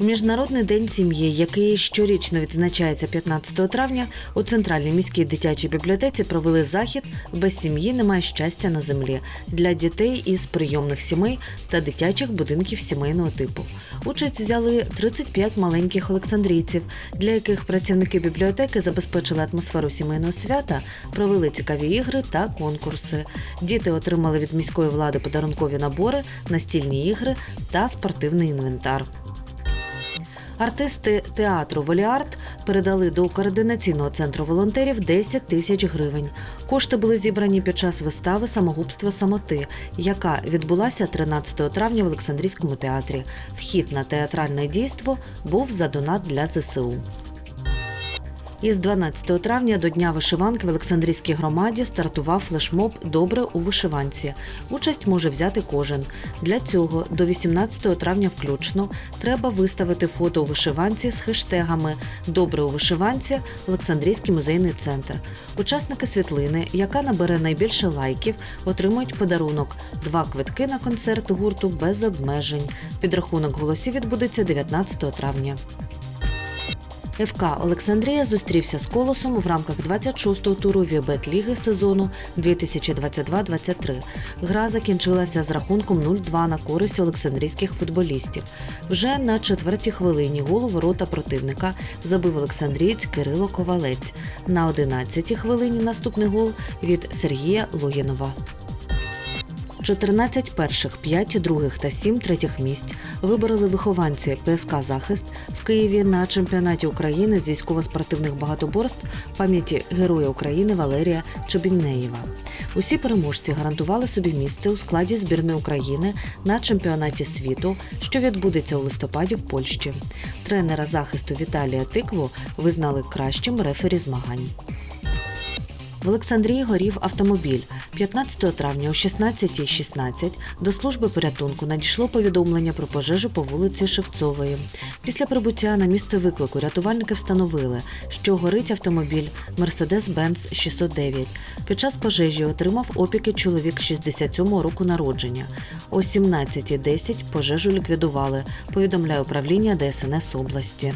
Міжнародний день сім'ї, який щорічно відзначається 15 травня, у центральній міській дитячій бібліотеці провели захід без сім'ї немає щастя на землі для дітей із прийомних сімей та дитячих будинків сімейного типу. Участь взяли 35 маленьких олександрійців, для яких працівники бібліотеки забезпечили атмосферу сімейного свята, провели цікаві ігри та конкурси. Діти отримали від міської влади подарункові набори, настільні ігри та спортивний інвентар. Артисти театру Воліарт передали до координаційного центру волонтерів 10 тисяч гривень. Кошти були зібрані під час вистави Самогубство самоти, яка відбулася 13 травня в Олександрійському театрі. Вхід на театральне дійство був за донат для ЗСУ. Із 12 травня до Дня вишиванки в Олександрійській громаді стартував флешмоб Добре у вишиванці. Участь може взяти кожен. Для цього до 18 травня включно треба виставити фото у вишиванці з хештегами Добре у вишиванці Олександрійський музейний центр. Учасники світлини, яка набере найбільше лайків, отримують подарунок два квитки на концерт гурту без обмежень. Підрахунок голосів відбудеться 19 травня. ФК Олександрія зустрівся з колосом в рамках 26-го туру Вібет Ліги сезону 2022-23. Гра закінчилася з рахунком 0-2 на користь олександрійських футболістів. Вже на четвертій хвилині гол ворота противника забив олександрієць Кирило Ковалець. На 11-й хвилині наступний гол від Сергія Логінова. 14 перших, 5 других та 7 третіх місць вибороли вихованці ПСК Захист в Києві на чемпіонаті України з військово-спортивних багатоборств пам'яті Героя України Валерія Чобіннеєва. Усі переможці гарантували собі місце у складі збірної України на чемпіонаті світу, що відбудеться у листопаді в Польщі. Тренера захисту Віталія Тикву визнали кращим рефері змагань. В Олександрії горів автомобіль. 15 травня о 16.16 до служби порятунку надійшло повідомлення про пожежу по вулиці Шевцової. Після прибуття на місце виклику рятувальники встановили, що горить автомобіль Mercedes-Benz 609. Під час пожежі отримав опіки чоловік 67 року народження. О 17.10 пожежу ліквідували, повідомляє управління ДСНС області.